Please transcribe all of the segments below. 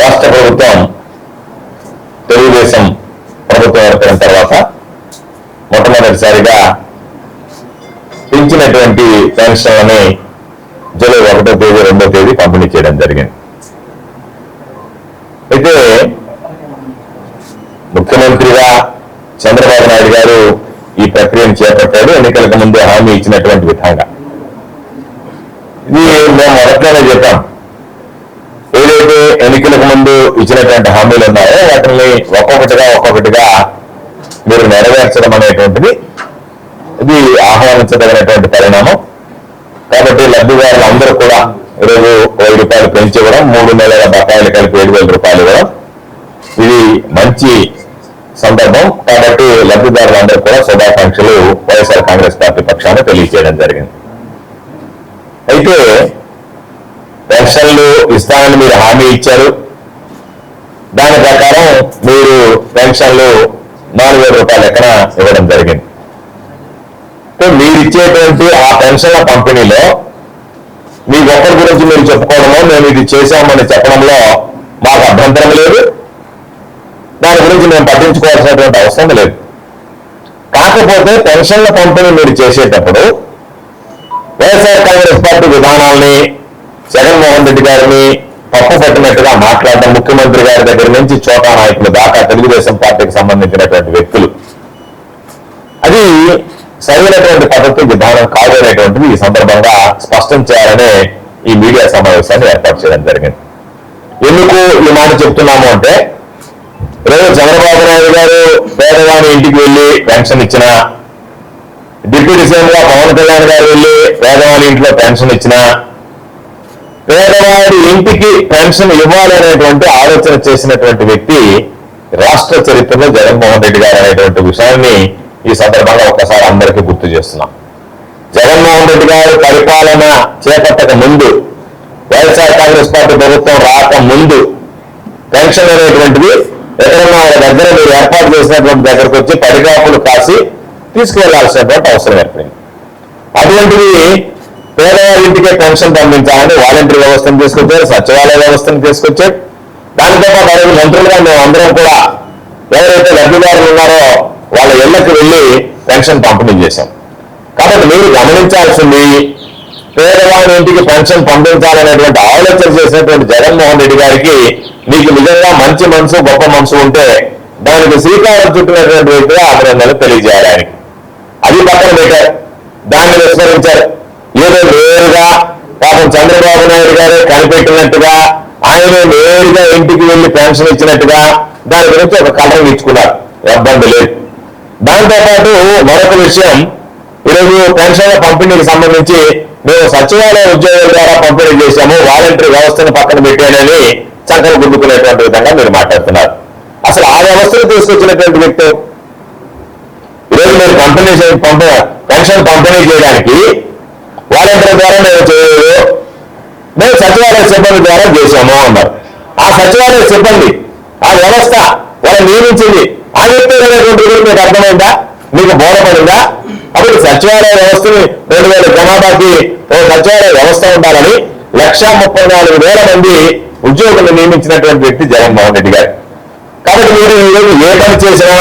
రాష్ట్ర ప్రభుత్వం తెలుగుదేశం ప్రభుత్వం ఏర్పడిన తర్వాత మొట్టమొదటిసారిగా పెంచినటువంటి పెన్షన్లని జూలై ఒకటో తేదీ రెండో తేదీ పంపిణీ చేయడం జరిగింది. అయితే ముఖ్యమంత్రిగా చంద్రబాబు నాయుడు గారు ఈ ప్రక్రియను చేపట్టాడు ఎన్నికలకు ముందు హామీ ఇచ్చినటువంటి విధంగా. ఇది మేము మొదట్లోనే చెప్పాం. ఇచ్చినటువంటి హామీలు ఉన్నాయో వాటిని ఒక్కొక్కటిగా ఒక్కొక్కటిగా మీరు నెరవేర్చడం అనేటువంటిది ఇది ఆహ్వానించదగినటువంటి పరిణామం. కాబట్టి లబ్ధిదారులు అందరూ కూడా ఈరోజు వెయ్యి రూపాయలు పెంచి ఇవ్వడం మూడు నెలల బకాయిలు కలిపి ఏడు వేల రూపాయలు ఇవ్వడం ఇది మంచి సందర్భం. కాబట్టి లబ్ధిదారులందరూ కూడా శుభాకాంక్షలు వైఎస్ఆర్ కాంగ్రెస్ పార్టీ పక్షాన తెలియజేయడం జరిగింది. అయితే పెన్షన్లు ఇస్తానని మీరు హామీ ఇచ్చారు. దాని ప్రకారం మీరు పెన్షన్లు నాలుగు వేల రూపాయలు ఎక్కడ ఇవ్వడం జరిగింది. సో మీరు ఇచ్చేటువంటి ఆ పెన్షన్ల పంపిణీలో మీ ఒక్కరి గురించి మీరు చెప్పుకోవడమో మేము ఇది చేశామని చెప్పడంలో మాకు అభ్యంతరం లేదు. దాని గురించి మేము పట్టించుకోవాల్సినటువంటి అవసరం లేదు. కాకపోతే పెన్షన్ల పంపిణీ మీరు చేసేటప్పుడు వైఎస్ఆర్ కాంగ్రెస్ పార్టీ విధానాల్ని జగన్మోహన్ రెడ్డి గారిని పట్టినట్టుగా మాట్లాడడం ముఖ్యమంత్రి గారి దగ్గర నుంచి చోటా నాయకులు దాకా తెలుగుదేశం పార్టీకి సంబంధించినటువంటి వ్యక్తులు. అది సరైనటువంటి పద్ధతి విధానం కాదు అనేటువంటిది ఈ సందర్భంగా స్పష్టం చేయాలనే ఈ మీడియా సమావేశాన్ని ఏర్పాటు చేయడం జరిగింది. ఎందుకు ఈ మాట చెప్తున్నాము అంటే రేపు చంద్రబాబు నాయుడు గారు పేదవాని ఇంటికి వెళ్ళి పెన్షన్ ఇచ్చిన డిప్యూటీ సీఎం గా పవన్ కళ్యాణ్ గారు వెళ్ళి పేదవాని ఇంట్లో పెన్షన్ ఇచ్చినా పేదవాడి ఇంటికి పెన్షన్ ఇవ్వాలనేటువంటి ఆలోచన చేసినటువంటి వ్యక్తి రాష్ట్ర చరిత్రలో జగన్మోహన్ రెడ్డి గారు అనేటువంటి విషయాన్ని ఈ సందర్భంగా ఒక్కసారి అందరికీ గుర్తు చేస్తున్నాం. జగన్మోహన్ రెడ్డి గారు పరిపాలన చేపట్టక ముందు వైఎస్ఆర్ కాంగ్రెస్ పార్టీ ప్రభుత్వం రాక ముందు పెన్షన్ అనేటువంటిది ఎక్కడన్నా వాళ్ళ దగ్గర మీరు ఏర్పాటు చేసినటువంటి దగ్గరకు వచ్చి పడిగాపులు కాసి తీసుకువెళ్ళాల్సినటువంటి అవసరం ఏర్పడింది. అటువంటిది పేదవాళ్ళ ఇంటికే పెన్షన్ పంపించాలని వాలంటీర్ వ్యవస్థను తీసుకొచ్చారు సచివాలయ వ్యవస్థను తీసుకొచ్చారు. దానితో పాటు ఐదు మంత్రులుగా మేము అందరం కూడా ఎవరైతే లబ్ధిదారులు ఉన్నారో వాళ్ళ ఇళ్ళకు వెళ్ళి పెన్షన్ పంపిణీ చేశాం. కాబట్టి మీరు గమనించాల్సింది పేదవాడి ఇంటికి పెన్షన్ పంపించాలనేటువంటి ఆలోచన చేసినటువంటి జగన్మోహన్ రెడ్డి గారికి మీకు నిజంగా మంచి మనసు గొప్ప మనసు ఉంటే దానికి శ్రీకారం చుట్టినటువంటి వ్యక్తిగా అభినందనలు తెలియజేయడానికి అది పక్కన పెట్టారు. దాన్ని విస్మరించారు. ఏదో నేరుగా పాపం చంద్రబాబు నాయుడు గారే కనిపెట్టినట్టుగా ఆయన నేరుగా ఇంటికి వెళ్ళి పెన్షన్ ఇచ్చినట్టుగా దాని గురించి ఒక కలర్ ఇచ్చుకున్నారు ఇబ్బంది లేదు. దాంతో పాటు మరొక విషయం ఈరోజు పెన్షన్ల పంపిణీకి సంబంధించి మేము సచివాలయ ఉద్యోగుల ద్వారా పంపిణీ చేశాము వాలంటరీ వ్యవస్థను పక్కన పెట్టానని చక్కలు గుద్దుకునేటువంటి విధంగా మీరు మాట్లాడుతున్నారు. అసలు ఆ వ్యవస్థను తీసుకొచ్చినటువంటి వ్యక్తి? ఈరోజు మీరు పంపిణీ చే- పెన్షన్ పంపిణీ చేయడానికి వాలంటీర్ ద్వారా మేము చేయలేదు. మేము సచివాలయ సిబ్బంది ద్వారా చేశాము అన్నారు. ఆ సచివాలయ సిబ్బంది ఆ వ్యవస్థ వాళ్ళు నియమించింది. ఆ వ్యక్తి మీకు అర్థమైందా? మీకు బోధపడిందా? అప్పుడు సచివాలయ వ్యవస్థని రెండు వేల జనాభాకి ఓ సచివాలయ వ్యవస్థ ఉండాలని లక్షా ముప్పై నాలుగు వేల మంది ఉద్యోగులు నియమించినటువంటి వ్యక్తి జగన్మోహన్ రెడ్డి గారు. కాబట్టి మీరు ఈరోజు ఏ పని చేసినా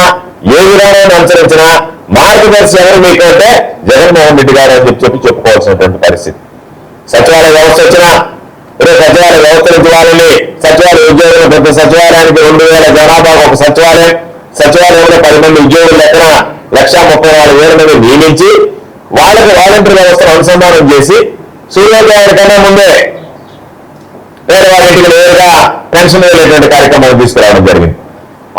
ఏ విధానాన్ని అనుసరించినా మార్గదర్శి ఎవరు మీకంటే జగన్మోహన్ రెడ్డి గారు అని చెప్పి చెప్పుకోవాల్సినటువంటి పరిస్థితి. సచివాలయ వ్యవస్థ వచ్చినా ఈరోజు సచివాలయ వ్యవస్థ నుంచి వాళ్ళని సచివాలయ ఉద్యోగులు ప్రతి సచివాలయానికి రెండు వేల జనాభాకు ఒక సచివాలయం. సచివాలయంలో పది మంది ఉద్యోగులు లెక్కన లక్షా ముప్పై నాలుగు వేల మంది నియమించి వాళ్ళకి వాలంటీర్ వ్యవస్థను అనుసంధానం చేసి సూర్యోదయం కన్నా ముందే వేరే వాళ్ళ ఇంటికి నేరుగా పెన్షన్ వెళ్ళేటువంటి కార్యక్రమం తీసుకురావడం జరిగింది.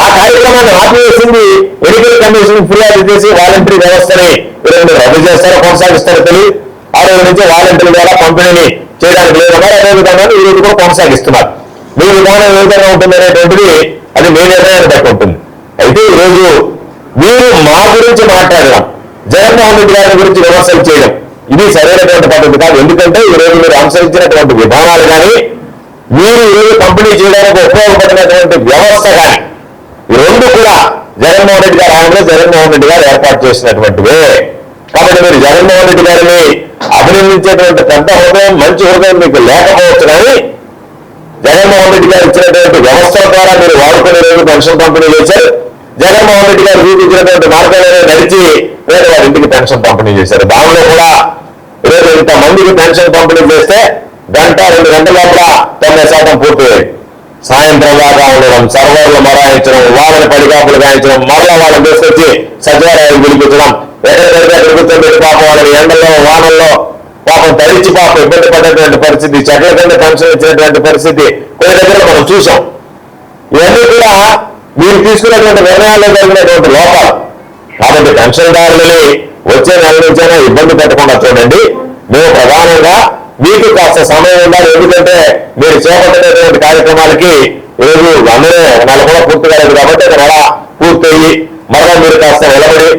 ఆ కార్యక్రమాన్ని ఆపివేసింది ఎన్నికల కమిషన్ ఫిర్యాదు చేసి వాలంటరీ వ్యవస్థని ఈరోజు రద్దు చేస్తారో కొనసాగిస్తారో తెలియదు. ఆ రోజు నుంచి వాలంటరీ ద్వారా పంపిణీని చేయడానికి లేదు. అదే విధంగా ఈ రోజు కూడా కొనసాగిస్తున్నారు. మీ విధానం ఏ విధంగా ఉంటుంది అనేటువంటిది అది మీ నిర్ణయాన్ని బట్టి ఉంటుంది. అయితే ఈరోజు మీరు మా గురించి మాట్లాడడం జగన్మోహన్ రెడ్డి గారి గురించి విమర్శలు చేయడం ఇది సరైనటువంటి పద్ధతి కాదు. ఎందుకంటే ఈ మీరు అనుసరించినటువంటి విధానాలు కానీ మీరు ఈరోజు పంపిణీ చేయడానికి ఉపయోగపడినటువంటి వ్యవస్థ కానీ రెండు కూడా జగన్మోహన్ రెడ్డి గారు ఆయనలో జగన్మోహన్ రెడ్డి గారు ఏర్పాటు చేసినటువంటివే. కాబట్టి మీరు జగన్మోహన్ రెడ్డి గారిని అభినందించేటువంటి పెద్ద హృదయం మంచి హృదయం మీకు లేకపోవచ్చు కానీ జగన్మోహన్ రెడ్డి గారు ఇచ్చినటువంటి వ్యవస్థల ద్వారా మీరు వాడుకునే పెన్షన్ పంపిణీ చేశారు. జగన్మోహన్ రెడ్డి గారు చూపించినటువంటి మార్గాలను నడిచి పేదవారి ఇంటికి పెన్షన్ పంపిణీ చేశారు. దానిలో కూడా ఈరోజు ఇంతమందికి పెన్షన్ పంపిణీ చేస్తే గంట రెండు గంటల లోపల తొంభై శాతం పూర్తయింది సాయంత్రం దాకా ఉండడం సర్వర్లు మరాయించడం వాళ్ళని పడికాపులు గాయించడం మరలా వాళ్ళని తీసుకొచ్చి సచివాలయాలు పిలిపించడం ఎక్కడికైతే కూర్చోబెట్టి పాపం వాళ్ళని ఎండల్లో వానల్లో పాపం తడిచి పాపం ఇబ్బంది పడేటువంటి పరిస్థితి చెట్ల కింద పెన్షన్ ఇచ్చినటువంటి పరిస్థితి కొన్ని దగ్గర మనం చూసాం. ఇవన్నీ కూడా మీరు తీసుకున్నటువంటి నిర్ణయాల్లో జరిగినటువంటి లోపాలు. కాబట్టి పెన్షన్దారులని వచ్చే నెల నుంచైనా ఇబ్బంది పెట్టకుండా చూడండి. మేము ప్రధానంగా మీకు కాస్త సమయం ఉండాలి. ఎందుకంటే మీరు చేపట్టేటువంటి కార్యక్రమాలకి రోజు అందరూ నెల కూడా పూర్తి కాలేదు కాబట్టి ఒక నెల పూర్తయి మరలా మీరు కాస్త నిలబడి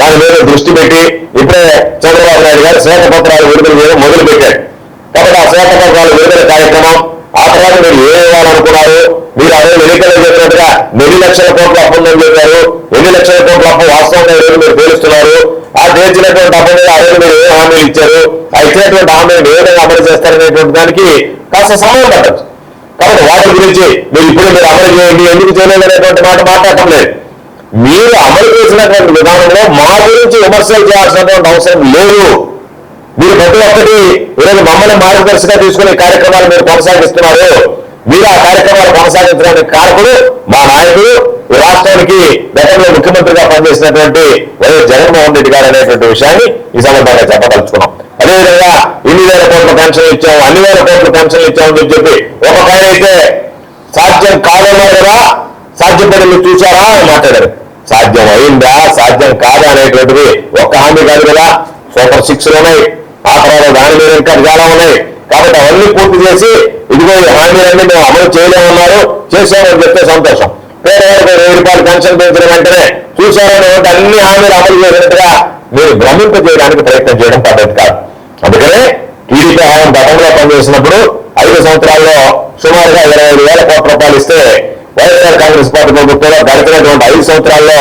దాని మీద దృష్టి పెట్టి ఇప్పుడే చంద్రబాబు నాయుడు గారు శ్వేతపత్రాలు విడుదల చేయడం మొదలు పెట్టారు కాబట్టి ఆ శ్వేతపత్రాలు విడుదల కార్యక్రమం తర్వాత మీరు ఏం ఇవ్వాలనుకున్నారు మీరు అదే ఎన్నికల్లో చెప్పినట్టుగా ఎన్ని లక్షల కోట్ల అప్పు ఉందని చెప్పారు. ఎన్ని లక్షల కోట్ల అప్పు వాస్తవంగా ఈరోజు మీరు తెలుస్తున్నారు ఆ చేర్చినటువంటి అప్పు మీద అదే మీరు ఏ హామీలు ఇచ్చారు? ఆ ఇచ్చినటువంటి హామీలు ఏ విధంగా అమలు చేస్తారనేటువంటి దానికి కాస్త సమయం పట్టచ్చు. కాబట్టి వాటి గురించి మీరు ఇప్పుడు మీరు అమలు చేయండి. ఎందుకు చేయలేదు అనేటువంటి మాట మాట్లాడటం లేదు. మీరు అమలు చేసినటువంటి విధానంలో మా గురించి విమర్శలు చేయాల్సినటువంటి అవసరం లేదు. మీరు ప్రతి ఒక్కటి ఈరోజు మమ్మల్ని మార్గదర్శిగా తీసుకునే కార్యక్రమాలు మీరు కొనసాగిస్తున్నారు. మీరు ఆ కార్యక్రమాలు కొనసాగించడానికి కారకుడు మా నాయకుడు ఈ రాష్ట్రానికి గతంలో ముఖ్యమంత్రిగా పనిచేసినటువంటి వైఎస్ జగన్మోహన్ రెడ్డి గారు అనేటువంటి విషయాన్ని ఈ సందర్భంగా చెప్పదలుచుకున్నాం. అదేవిధంగా ఇన్ని వేల కోట్ల పెన్షన్ ఇచ్చాము అన్ని వేల కోట్ల పెన్షన్ ఇచ్చామని చెప్పి ఒక పైన అయితే సాధ్యం కాదన్నా కదా? సాధ్యపడింది చూసారా అని మాట్లాడారు. సాధ్యం అయిందా సాధ్యం కాదా అనేటువంటిది ఒక్క హామీ కాదు కదా? సూపర్ సిక్స్ ఉన్నాయి ఆ తర్వాత దాని మీద ఇంకా చాలా ఉన్నాయి. కాబట్టి అవన్నీ పూర్తి చేసి ఇదిగో ఈ హామీలన్నీ మేము అమలు చేయలేమన్నారు. చేశామని చెప్తే సంతోషం. పేదవారికి వెయ్యి రూపాయలు పెన్షన్ పెంచిన వెంటనే చూశారని అంటే అన్ని హామీలు అమలు చేసినట్టుగా మీరు భ్రమింప చేయడానికి ప్రయత్నం చేయడం పద్ధతి కాదు. అందుకనే టీడీపీ హయాం గతంలో పనిచేసినప్పుడు ఐదు సంవత్సరాల్లో సుమారుగా ఇరవై ఐదు వేల కోట్ల రూపాయలు ఇస్తే వైఎస్ఆర్ కాంగ్రెస్ పార్టీ ప్రభుత్వంలో గడిచినటువంటి ఐదు సంవత్సరాల్లో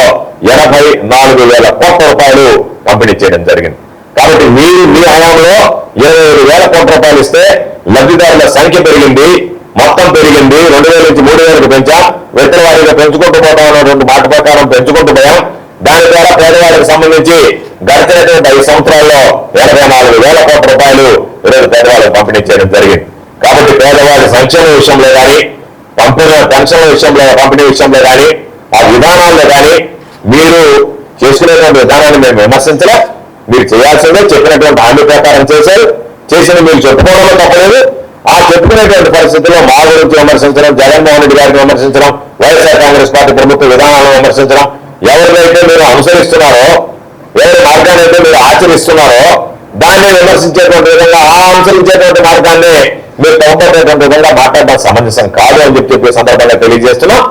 ఎనభై నాలుగు వేల కోట్ల రూపాయలు పంపిణీ చేయడం జరిగింది. కాబట్టి మీరు మీ హయాంలో ఇరవై ఏడు వేల కోట్ల రూపాయలు ఇస్తే లబ్ధిదారుల సంఖ్య పెరిగింది మొత్తం పెరిగింది రెండు వేల నుంచి మూడు వేలకు పెంచాం. వారిగా పెంచుకుంటూ పోతాం అనేటువంటి మాట ప్రకారం పెంచుకుంటూ పోయాం. దాని ద్వారా పేదవాళ్ళకి సంబంధించి గడిచినటువంటి ఐదు సంవత్సరాల్లో ఎనభై నాలుగు వేల కోట్ల రూపాయలు ఈరోజు పేదవాళ్ళకి పంపిణీ చేయడం జరిగింది. కాబట్టి పేదవాళ్ళ సంక్షేమ విషయంలో కానీ పంపిణీ పెన్షన్ల విషయంలో పంపిణీ విషయంలో కానీ ఆ విధానాల్లో కానీ మీరు చేసుకునేటువంటి విధానాన్ని మేము విమర్శించలే. మీరు చేయాల్సిందే చెప్పినటువంటి హామీ ప్రకారం చేశారు. చేసిన మీరు చెప్పుకోవడంలో తప్పలేదు. ఆ చెప్పుకునేటువంటి పరిస్థితుల్లో మా గురించి విమర్శించడం జగన్మోహన్ రెడ్డి గారిని విమర్శించడం వైఎస్ఆర్ కాంగ్రెస్ పార్టీ ప్రభుత్వ విధానాలను విమర్శించడం ఎవరినైతే మీరు అనుసరిస్తున్నారో ఎవరి మార్గాన్ని అయితే మీరు ఆచరిస్తున్నారో దాన్ని విమర్శించేటువంటి విధంగా ఆ అనుసరించేటువంటి మార్గాన్ని మీరు తప్పేటువంటి విధంగా మాట్లాడడం సమంజసం కాదు అని చెప్పి చెప్పే సందర్భంగా తెలియజేస్తున్నాం.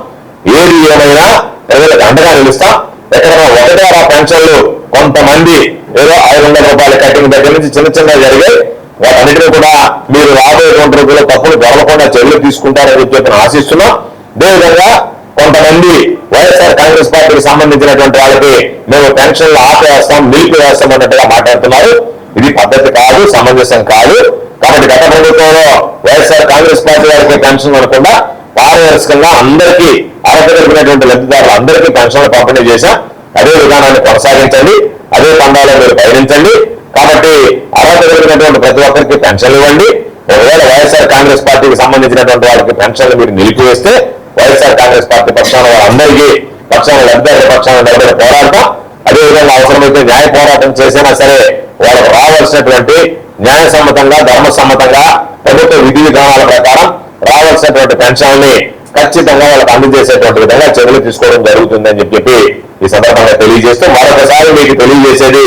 ఏది ఏమైనా ప్రజలకు అండగా నిలుస్తాం. ఎక్కడైనా ఒకటేరా పెన్షన్లు కొంతమంది ఏదో ఐదు వందల రూపాయల కట్టింగ్ దగ్గర నుంచి చిన్న చిన్న జరిగాయి. వాటన్నిటిని కూడా మీరు రాబోయేటువంటి రోజుల్లో తప్పులు గొడవకుండా చర్యలు తీసుకుంటారని చెప్పి ఆశిస్తున్నాం. అదేవిధంగా కొంతమంది వైఎస్ఆర్ కాంగ్రెస్ పార్టీకి సంబంధించినటువంటి వాళ్ళకి మేము పెన్షన్లు ఆపేస్తాం నిలిపివేస్తాం అన్నట్టుగా మాట్లాడుతున్నారు. ఇది పద్ధతి కాదు సమంజసం కాదు. కాబట్టి గత ప్రభుత్వంలో వైఎస్ఆర్ కాంగ్రెస్ పార్టీ వారికి పెన్షన్ అనకుండా పారదర్శకంగా అందరికీ అర్హత కలిగినటువంటి లబ్ధిదారులు అందరికీ పెన్షన్లు పంపిణీ చేశాం. అదే విధానాన్ని కొనసాగించండి. అదే పండాలో మీరు పయనించండి. కాబట్టి అర్హత కలిగినటువంటి ప్రతి ఒక్కరికి పెన్షన్లు ఇవ్వండి. ఒకవేళ వైఎస్ఆర్ కాంగ్రెస్ పార్టీకి సంబంధించినటువంటి వాళ్ళకి పెన్షన్లు మీరు నిలిపివేస్తే వైఎస్ఆర్ కాంగ్రెస్ పార్టీ పక్షాన వాళ్ళందరికీ పక్షాన లబ్ధిదారుల పక్షాన నిలబడి పోరాడతాం అదేవిధంగా అవసరమైతే న్యాయ పోరాటం చేసినా సరే వాళ్ళకు రావాల్సినటువంటి న్యాయసమ్మతంగా ధర్మసమ్మతంగా ప్రభుత్వ విధి విధానాల ప్రకారం రావాల్సినటువంటి పెన్షన్ని ఖచ్చితంగా వాళ్ళకి అందజేసేటువంటి విధంగా చర్యలు తీసుకోవడం జరుగుతుందని చెప్పి ఈ సందర్భంగా తెలియజేస్తూ మరొకసారి మీకు తెలియజేసేది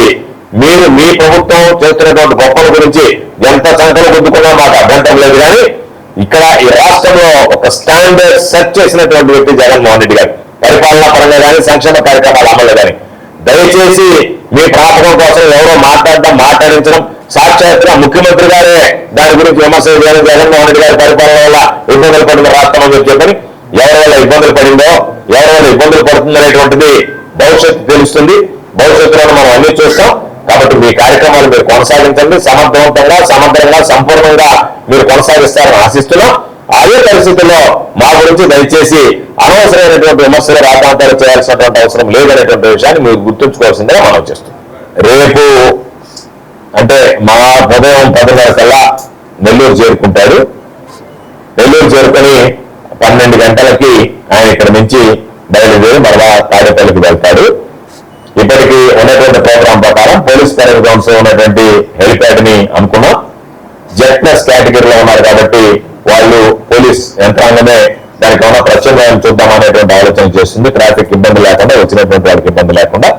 మీరు మీ ప్రభుత్వం చేస్తున్నటువంటి గొప్పల గురించి ఎంత సంఖ్యలో గుద్దుకున్నా మాకు అభ్యంతరం లేదు కానీ ఇక్కడ ఈ రాష్ట్రంలో ఒక స్టాండర్డ్ సెట్ చేసినటువంటి వ్యక్తి జగన్మోహన్ రెడ్డి గారు. పరిపాలనా పరంగా కానీ సంక్షేమ కార్యక్రమాల అమలు కానీ. దయచేసి మీ ప్రాపకం కోసం ఎవరో మాట్లాడడం మాట్లాడించడం సాక్షాత్గా ముఖ్యమంత్రి గారే దాని గురించి విమర్శ చేయడం జగన్మోహన్ రెడ్డి గారి పరిపాలన వల్ల ఇబ్బందులు పడిన రాష్ట్రం అని చెప్పని ఎవరి వల్ల ఇబ్బందులు పడిందో ఎవరి వల్ల ఇబ్బందులు పడుతుంది అనేటువంటిది భవిష్యత్తు తెలుస్తుంది. భవిష్యత్తులో మనం అన్ని చూస్తాం. కాబట్టి మీ కార్యక్రమాలు మీరు కొనసాగించండి. సమర్థవంతంగా సమగ్రంగా సంపూర్ణంగా మీరు కొనసాగిస్తారని ఆశిస్తున్నాం. అదే పరిస్థితుల్లో మా గురించి దయచేసి అనవసరమైనటువంటి విమర్శలు రాతాంతాలు చేయాల్సినటువంటి అవసరం లేదనేటువంటి విషయాన్ని మీరు గుర్తుంచుకోవాల్సిందిగా మనం చేస్తున్నాం. రేపు అంటే మా ఉదయం పదిన్నర కల్లా నెల్లూరు చేరుకుంటాడు. నెల్లూరు చేరుకొని పన్నెండు గంటలకి ఆయన ఇక్కడ నుంచి బయలుదేరి మరలా తాడేపల్లికి వెళ్తాడు. ఇప్పటికి ఉన్నటువంటి ప్రోగ్రాం ప్రకారం పోలీస్ పరేడ్ గ్రౌండ్స్ ఉన్నటువంటి హెలిప్యాడ్ని అనుకున్నాం. జెట్నెస్ కేటగిరీలో ఉన్నారు కాబట్టి వాళ్ళు పోలీస్ యంత్రాంగమే దానికి ఏమైనా ప్రత్యామ్నాయం చూద్దాం అనేటువంటి ఆలోచన చేస్తుంది. ట్రాఫిక్ ఇబ్బంది లేకుండా వచ్చినటువంటి వాళ్ళకి ఇబ్బంది లేకుండా.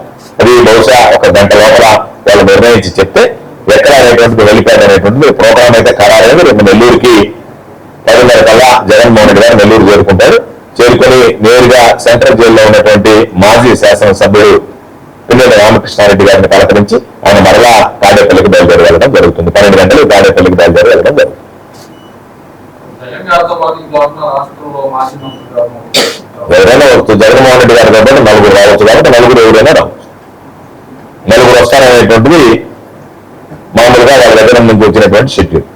అది బహుశా ఒక గంట లోపల వాళ్ళు నిర్ణయించి చెప్తే ఎక్కడ అనేటువంటిది వెళ్ళిపోయాడు అనేటువంటిది ప్రోగ్రామ్ అయితే ఖరారైంది. రేపు నెల్లూరుకి పదిన్నర కల్లా జగన్మోహన్ రెడ్డి గారు నెల్లూరు చేరుకుంటారు. చేరుకొని నేరుగా సెంట్రల్ జైల్లో ఉన్నటువంటి మాజీ శాసనసభ్యుడు పిల్లల రామకృష్ణారెడ్డి గారిని పలకరించి ఆయన మరలా తాడేపల్లికి బయలుదేరి వెళ్ళడం జరుగుతుంది. పన్నెండు గంటలు తాడేపల్లికి బయలుదేరి వెళ్ళడం జరుగుతుంది. ఎవరైనా వస్తుంది జగన్మోహన్ రెడ్డి గారి నలుగురు రావచ్చు. కాబట్టి నలుగురు ఎవరైనా రావచ్చు. నలుగురు వస్తారనేటువంటిది వాళ్ళ దగ్గర నుంచి వచ్చినటువంటి షెడ్యూల్.